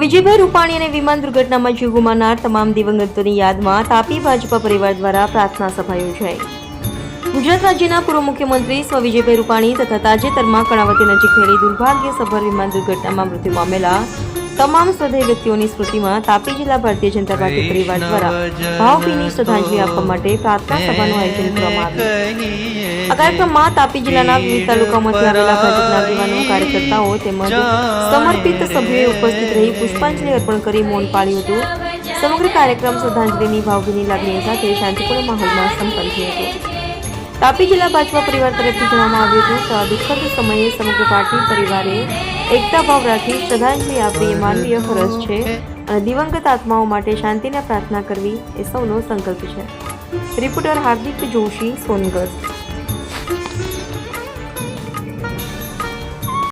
વિજયભાઈ રૂપાણી અને વિમાન દુર્ઘટનામાં જીવ ગુમાનાર તમામ દિવંગતોની યાદમાં તાપી ભાજપા પરિવાર દ્વારા પ્રાર્થના સભા યોજાઈ. ગુજરાત રાજ્યના પૂર્વ મુખ્યમંત્રી સ્વ વિજયભાઈ રૂપાણી તથા તાજેતરમાં કર્ણાવતી નજીક થયેલી દુર્ભાગ્યસભર વિમાન દુર્ઘટનામાં મૃત્યુ પામેલા તમામ સ્વદેય વ્યક્તિઓની સ્મૃતિમાં તાપી જિલ્લા ભારતીય જનતા પાર્ટી પરિવાર દ્વારા ભાવભીની શ્રદ્ધાંજલિ આપવા માટે પ્રાર્થના સભાનું આયોજન કરવામાં આવ્યું. આ કાર્યક્રમમાં તાપી જિલ્લાના વિવિધ તાલુકામાંથી આવેલા ભાજપના આગેવાનો કાર્યકર્તાઓ તેમજ સમર્પિત સભ્યોએ ઉપસ્થિત રહી પુષ્પાંજલિ અર્પણ કરી મૌન પાળ્યું હતું. સમગ્ર કાર્યક્રમ શ્રદ્ધાંજલિની ભાવભીની લાગણી સાથે શાંતિપૂર્ણ માહોલમાં સંપન્ન થયો હતો. તાપી જિલ્લા ભાજપા પરિવાર તરફથી જણાવવામાં આવ્યું હતું કે આ દુઃખદ સમયે સમગ્ર પાર્ટી પરિવારે એકતા ભાવ રાખી શ્રદ્ધાંજલિ આપવી એ માનવીય ફરજ છે અને દિવંગત આત્માઓ માટે શાંતિને પ્રાર્થના કરવી એ સૌનો સંકલ્પ છે. રિપોર્ટર હાર્દિક જોશી, સોનગઢ.